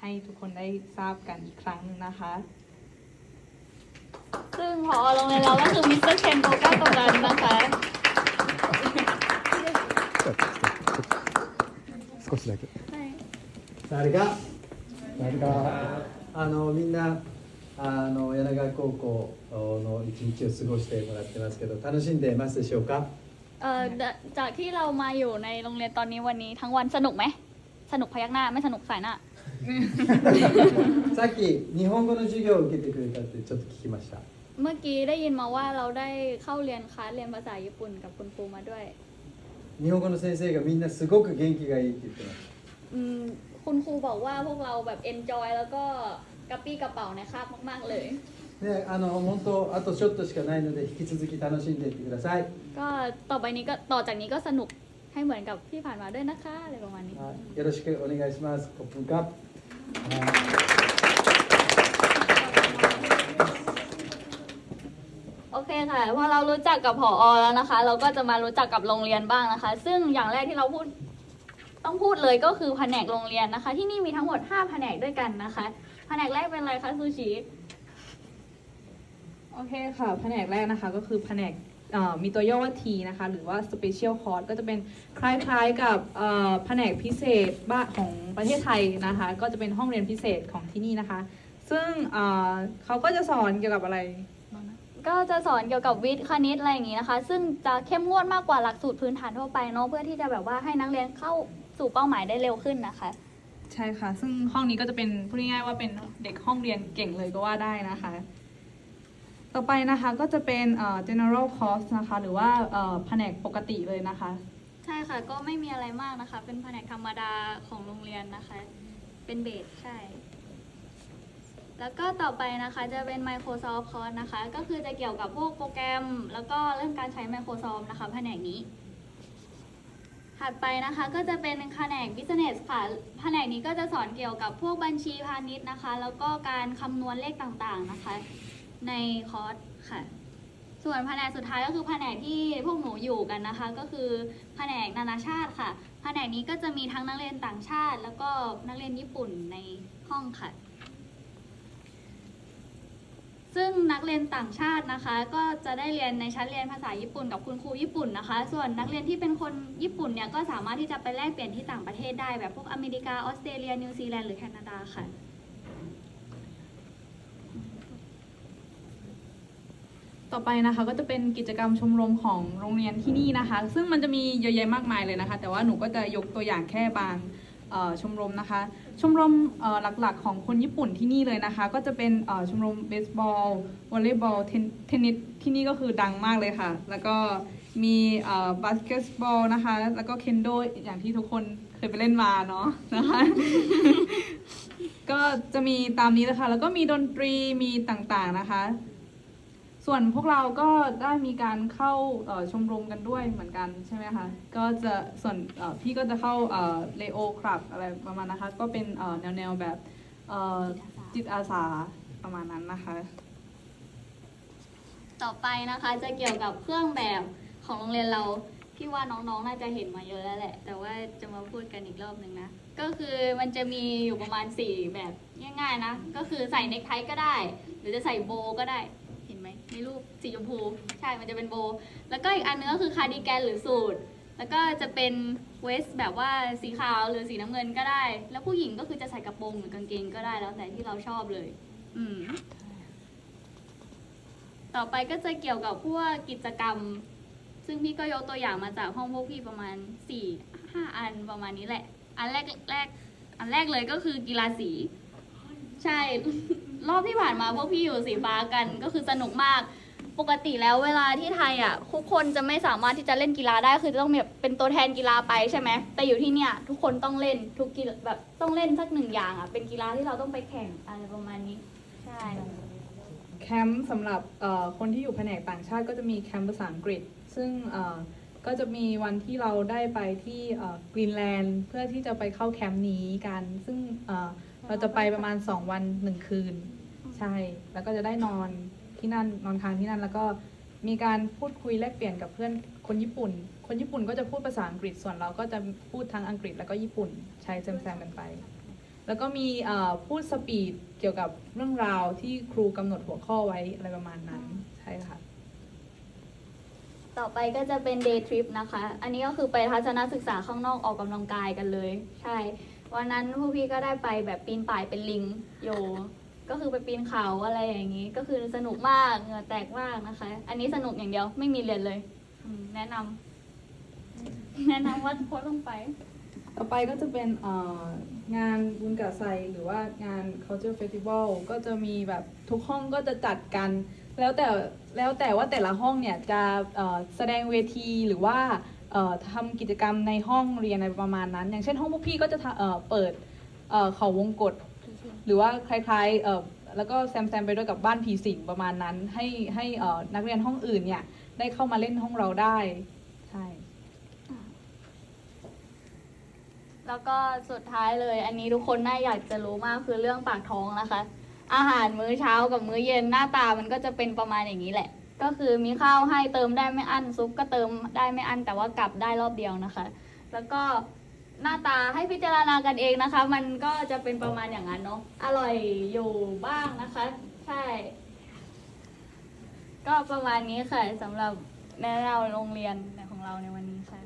ให้ทุกคนได้ทราบกันอีกครั้งหนึงนะคะ ซึ่งพอโรงเรียนเราก็คือมิสเตอร์เคนโกก้าตรงนั้นนะคะ 少しだけ。誰が誰があのみんなあの柳川高校の一日を過ごしてもらってますけど楽しんでますでしょうか เอ่อจากที่เรามาอยู่ในโรงเรียนตอนนี้วันนี้ทั้งวันสนุกไหม สนุกพยักหน้าไม่สนุกสายหน้า さっき日本語の授業を受けてくれたってちょっと聞きました เมื่อกี้ได้ยินมาว่าเราได้เข้าเรียนคลาสเรียนภาษาญี่ปุ่นกับคุณครูมาด้วย 日本語の先生がみんなすごく元気がいいって言ってます อืมคุณครูบอกว่าพวกเราแบบเอนจอยแล้วก็กระปี้กระเป๋าในคาบมากๆเลย ねあの本当あとちょっとしかないので引き続き楽しんでいってください、 ก็ต่อไปนี้ก็ต่อจากนี้ก็สนุกให้เหมือนกับที่ผ่านมาด้วยนะคะอะไรประมาณนี้ はい、よろしくお願いしますコップンカップはい โอเคค่ะพอเรารู้จักกับผออแล้วนะคะ เราก็จะมารู้จักกับโรงเรียนบ้างนะคะ ซึ่งอย่างแรกที่เราพูดต้องพูดเลยก็คือแผนกโรงเรียนนะคะ ที่นี่มีทั้งหมด 5 แผนกด้วยกันนะคะ แผนกแรกเป็นอะไรคะซูชิ โอเคค่ะ แผนกแรกนะคะก็คือแผนก มีตัวย่อว่า T นะคะ หรือว่า Special Course ก็จะเป็นคล้ายๆกับเอ่อแผนกพิเศษบ้าของประเทศไทยนะคะ ก็จะเป็นห้องเรียนพิเศษของที่นี่นะคะ ซึ่งเอ่อเขาก็จะสอนเกี่ยวกับอะไรบ้างนะก็จะสอนเกี่ยวกับวิทย์คณิตอะไรอย่างนี้นะคะ ซึ่งจะเข้มงวดมากกว่าหลักสูตรพื้นฐานทั่วไปเนาะเพื่อที่จะแบบว่าให้นักเรียนเข้าสู่เป้าหมายได้เร็วขึ้นนะคะ ใช่ค่ะ ซึ่งห้องนี้ก็จะเป็นพูดง่ายๆว่าเป็นเด็กห้องเรียนเก่งเลยก็ว่าได้นะคะ ต่อไปนะคะก็จะเป็น general course นะคะ หรือว่าแผนกปกติเลยนะคะ ใช่ค่ะก็ไม่มีอะไรมากนะคะ เป็นแผนกธรรมดาของโรงเรียนนะคะ เป็นเบสใช่ แล้วก็ต่อไปนะคะจะเป็น Microsoft Course นะคะ ก็คือจะเกี่ยวกับพวกโปรแกรม แล้วก็เรื่องการใช้ Microsoft นะคะ แผนกนี้ถัดไปนะคะก็จะเป็นแผนก Business ค่ะแผนกนี้ก็จะสอนเกี่ยวกับพวกบัญชีพาณิชย์นะคะ แล้วก็การคำนวณเลขต่างๆนะคะ ในคอร์สค่ะ ส่วนแผนกสุดท้ายก็คือแผนกที่พวกหนูอยู่กันนะคะ ก็คือแผนกนานาชาติค่ะ แผนกนี้ก็จะมีทั้งนักเรียนต่างชาติ แล้วก็นักเรียนญี่ปุ่นในห้องค่ะ ซึ่งนักเรียนต่างชาตินะคะ ก็จะได้เรียนในชั้นเรียนภาษาญี่ปุ่นกับคุณครูญี่ปุ่นนะคะ ส่วนนักเรียนที่เป็นคนญี่ปุ่นเนี่ยก็สามารถที่จะไปแลกเปลี่ยนที่ต่างประเทศได้แบบพวกอเมริกาออสเตรเลียนิวซีแลนด์หรือแคนาดาค่ะ ต่อไปนะคะก็จะเป็นกิจกรรมชมรมของโรงเรียนที่นี่นะคะ ซึ่งมันจะมีเยอะแยะมากมายเลยนะคะ แต่ว่าหนูก็จะยกตัวอย่างแค่บางชมรมนะคะ ชมรมหลักๆของคนญี่ปุ่นที่นี่เลยนะคะ ก็จะเป็นชมรมเบสบอลวอลเลย์บอลเทนนิสที่นี่ก็คือดังมากเลยค่ะ แล้วก็มีบาสเกตบอลนะคะ แล้วก็เคนโดอย่างที่ทุกคนเคยไปเล่นมาเนาะนะคะ ก็จะมีตามนี้นะคะ แล้วก็มีดนตรีมีต่างๆนะคะ ส่วนพวกเราก็ได้มีการเข้าชมรมกันด้วยเหมือนกันใช่ไหมคะก็จะส่วนพี่ก็จะเข้าเลโอคลับอะไรประมาณนะคะ ก็เป็นแนวแนวแบบจิตอาสาประมาณนั้นนะคะ ต่อไปนะคะจะเกี่ยวกับเครื่องแบบของโรงเรียนเราพี่ว่าน้องๆน่าจะเห็นมาเยอะแล้วแหละ แต่ว่าจะมาพูดกันอีกรอบหนึ่งนะ ก็คือมันจะมีอยู่ประมาณ 4 แบบง่ายๆนะ ก็คือใส่เนคไทก็ได้ หรือจะใส่โบก็ได้ ในรูปสีชมพู ใช่ มันจะเป็นโบ แล้วก็อีกอันนึงก็คือคาร์ดิแกนหรือสูท แล้วก็จะเป็นเวสแบบว่าสีขาวหรือสีน้ำเงินก็ได้ แล้วผู้หญิงก็คือจะใส่กระโปรงหรือกางเกงก็ได้แล้วแต่ที่เราชอบเลย อืม ต่อไปก็จะเกี่ยวกับพวกกิจกรรม ซึ่งพี่ก็ยกตัวอย่างมาจากห้องพวกพี่ประมาณ4ี่ห้าอันประมาณนี้แหละ อันแรกแรก อันแรกเลยก็คือกีฬาสี ใช่ รอบที่ผ่านมาพวกพี่อยู่สีฟ้ากันก็คือสนุกมาก ปกติแล้วเวลาที่ไทยอะทุกคนจะไม่สามารถที่จะเล่นกีฬาได้คือจะต้องแบบเป็นตัวแทนกีฬาไปใช่ไหมแต่อยู่ที่เนี่ยทุกคนต้องเล่นทุกกีฬาแบบต้องเล่นสักหนึ่งอย่างอะเป็นกีฬาที่เราต้องไปแข่งอะไรประมาณนี้ใช่แคมป์สำหรับคนที่อยู่แผนกต่างชาติก็จะมีแคมป์ภาษาอังกฤษ ซึ่งก็จะมีวันที่เราได้ไปที่กรีนแลนด์เพื่อที่จะไปเข้าแคมป์นี้กัน ซึ่ง เอ่อเราจะไปประมาณ2วัน1คืน ใช่ แล้วก็จะได้นอนที่นั่นนอนค้างที่นั่นแล้วก็มีการพูดคุยแลกเปลี่ยนกับเพื่อนคนญี่ปุ่น คนญี่ปุ่นก็จะพูดภาษาอังกฤษส่วนเราก็จะพูดทั้งอังกฤษแล้วก็ญี่ปุ่นใช้แซมๆกันไป แล้วก็มีเอ่อพูดสปีดเกี่ยวกับเรื่องราวที่ครูกำหนดหัวข้อไว้อะไรประมาณนั้นใช่ค่ะ ต่อไปก็จะเป็น day trip นะคะ อันนี้ก็คือไปทัศนศึกษาข้างนอกออกกำลังกายกันเลย ใช่ วันนั้นพวกพี่ก็ได้ไปแบบปีนป่ายเป็นลิงโย ก็คือไปปีนเขาอะไรอย่างนี้ ก็คือสนุกมากเหงื่อแตกมากนะคะ อันนี้สนุกอย่างเดียวไม่มีเรียนเลยอืมแนะนำแนะนำว่าโพสต์ลงไป ต่อไปก็จะเป็นเอ่องานบุญกะไซหรือว่างาน culture festival ก็จะมีแบบทุกห้องก็จะจัดกัน แล้วแต่แล้วแต่ว่าแต่ละห้องเนี่ยจะแสดงเวทีหรือว่าเอ่อทำกิจกรรมในห้องเรียนอะไรประมาณนั้น อย่างเช่นห้องพวกพี่ก็จะเปิดเขาวงกฏหรือว่าคล้ายๆแล้วก็แซมแซมไปด้วยกับบ้านผีสิงประมาณนั้น ให้ให้นักเรียนห้องอื่นเนี่ยได้เข้ามาเล่นห้องเราได้ใช่แล้วก็สุดท้ายเลย อันนี้ทุกคนน่าอยากจะรู้มากคือเรื่องปากท้องนะคะ อาหารมื้อเช้ากับมื้อเย็นหน้าตามันก็จะเป็นประมาณอย่างนี้แหละ ก็คือมีข้าวให้เติมได้ไม่อั้นซุปก็เติมได้ไม่อั้นแต่ว่ากลับได้รอบเดียวนะคะ แล้วก็หน้าตาให้พิจารณากันเองนะคะ มันก็จะเป็นประมาณอย่างนั้นเนาะอร่อยอยู่บ้างนะคะ ใช่ ก็ประมาณนี้ค่ะสำหรับแนะนำโรงเรียนของเราในวันนี้ค่ะ